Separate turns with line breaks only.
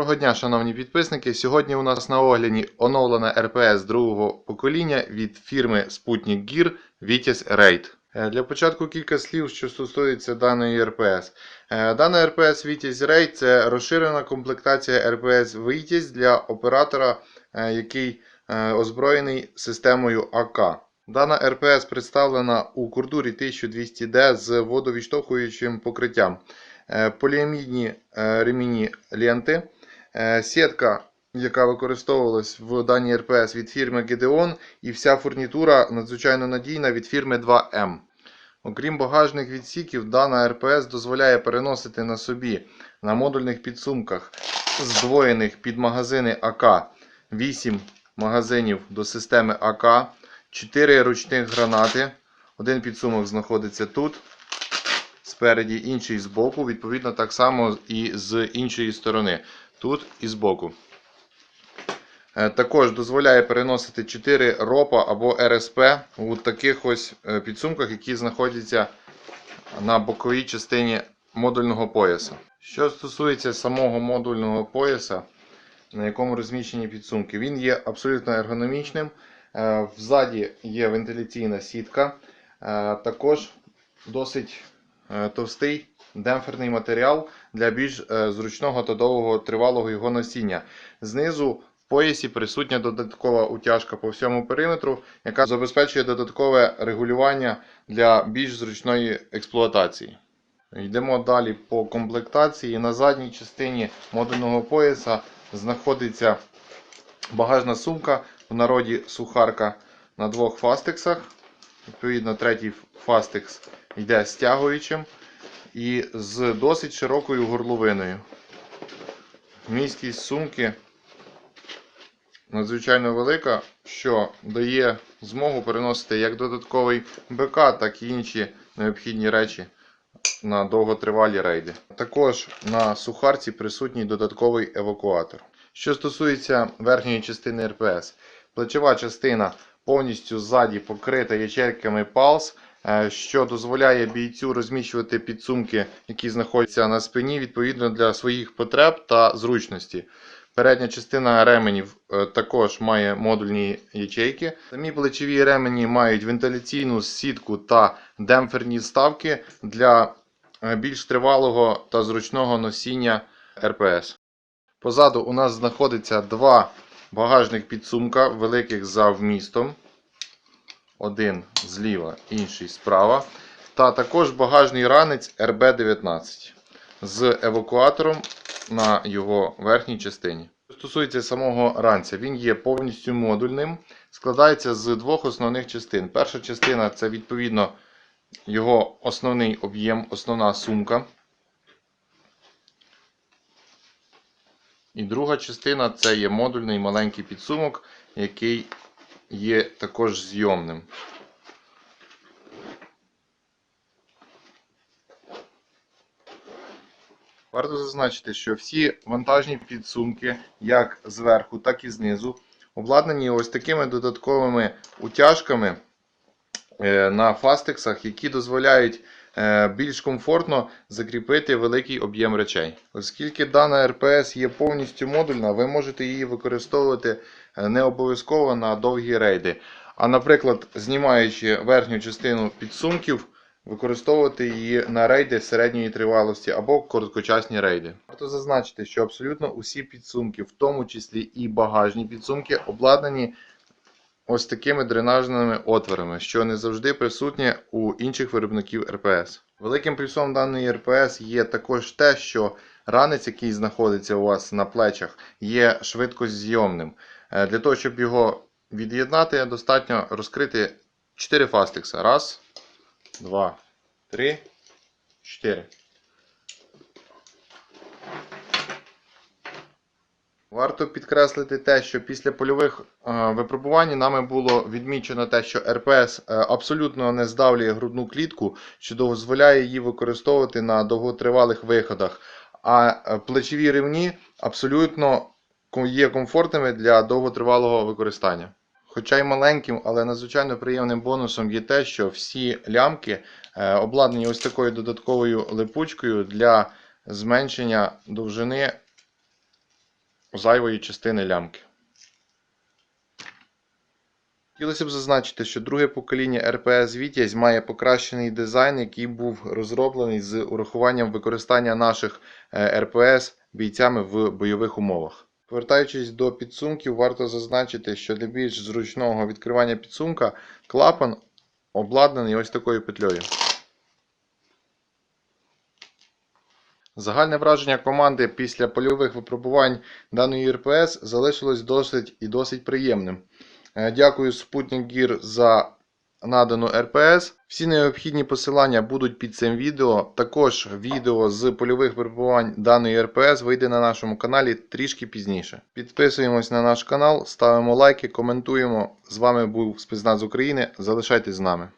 Доброго дня, шановні підписники. Сьогодні у нас на огляді оновлена РПС другого покоління від фірми Sputnik Gear Vitis Raid. Для початку кілька слів, що стосується даної РПС. Е, Дана РПС Vitis Raid це розширена комплектація РПС Vitis для оператора, е, який е, озброєний системою АК. Дана РПС представлена у кордурі 1200D з водовідштовхуючим покриттям. Поліамідні ремінні ленти, сітка, яка використовувалась в даній РПС від фірми Gedeon, і вся фурнітура надзвичайно надійна від фірми 2M. Окрім багажних відсіків, дана РПС дозволяє переносити на собі на модульних підсумках, здвоєних під магазини АК 8 магазинів до системи АК, 4 ручних гранати. Один підсумок знаходиться тут спереді, інший збоку. Відповідно, так само і з іншої сторони, тут і збоку. Е, Також дозволяє переносити 4 ропа або РСП у таких ось е, підсумках, які знаходяться на боковій частині модульного пояса. Що стосується самого модульного пояса, на якому розміщені підсумки, він є абсолютно ергономічним. Е, Взаді є вентиляційна сітка, також досить товстий демпферний матеріал для більш е, зручного та довгого тривалого його носіння. Знизу в поясі присутня додаткова утяжка по всьому периметру, яка забезпечує додаткове регулювання для більш зручної експлуатації. Йдемо далі по комплектації. На задній частині модульного пояса знаходиться багажна сумка, в народі сухарка на двох фастексах. Відповідно, третій фастекс йде стягуючим і з досить широкою горловиною. Місткість сумки надзвичайно велика, що дає змогу переносити як додатковий БК, так і інші необхідні речі на довготривалі рейди. Також на сухарці присутній додатковий евакуатор. Що стосується верхньої частини РПС, плечова частина повністю ззаді покрита ячейками е, що дозволяє бійцю розміщувати підсумки, які знаходяться на спині, відповідно для своїх потреб та зручності. Передня частина ременів е, також має модульні ячейки. Самі плечові ремені мають вентиляційну сітку та демпферні вставки для е, більш тривалого та зручного носіння РПС. Позаду у нас знаходиться два багажних підсумка, великих за вмістом. Один зліва, інший справа. Та також багажний ранець RB19 з евакуатором на його верхній частині. Що стосується самого ранця, він є повністю модульним, складається з двох основних частин. Перша частина це відповідно його основний об'єм, основна сумка. І друга частина це є модульний маленький підсумок, який є також зйомним. Варто зазначити, що всі вантажні підсумки, як зверху, так і знизу, обладнані ось такими додатковими утяжками е, на фастексах, які дозволяють е, більш комфортно закріпити великий об'єм речей. Оскільки дана РПС є повністю модульна, ви можете її використовувати не обов'язково на довгі рейди. А, наприклад, знімаючи верхню частину підсумків, використовувати її на рейди середньої тривалості або короткочасні рейди. Варто зазначити, що абсолютно усі підсумки, в тому числі і багажні підсумки, обладнані ось такими дренажними отворами, що не завжди присутнє у інших виробників РПС. Великим плюсом даної РПС є також те, що ранець, який знаходиться у вас на плечах, є швидкозйомним. Е, Для того, щоб його від'єднати, достатньо розкрити 4 фастекса. Раз, два, три, чотири. Варто підкреслити те, що після польових е, випробувань нами було відмічено те, що РПС е, абсолютно не здавлює грудну клітку, що дозволяє її використовувати на довготривалих виходах. А плечові ремні абсолютно є комфортними для довготривалого використання. Хоча й маленьким, але надзвичайно приємним бонусом є те, що всі лямки е, обладнані ось такою додатковою липучкою для зменшення довжини зайвої частини лямки. Хотілося б зазначити, що друге покоління РПС Вітязь має покращений дизайн, який був розроблений з урахуванням використання наших е, РПС бійцями в бойових умовах. Повертаючись до підсумків, варто зазначити, що для більш зручного відкривання підсумка клапан обладнаний ось такою петлею. Загальне враження команди після польових випробувань даної РПС залишилось досить і досить приємним. Е, Дякую Sputnik Gear за надану РПС. Всі необхідні посилання будуть під цим відео. Також відео з польових випробувань даної РПС вийде на нашому каналі трішки пізніше. Підписуємось на наш канал, ставимо лайки, коментуємо. З вами був спецназ України. Залишайтесь з нами.